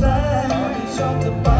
back. Are you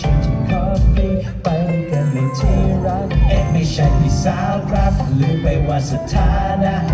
ฉันจะขอฟรีไปกันในที่รักเอ๊ะไม่ใช่พี่สาวครับลืมไปว่าสถานะ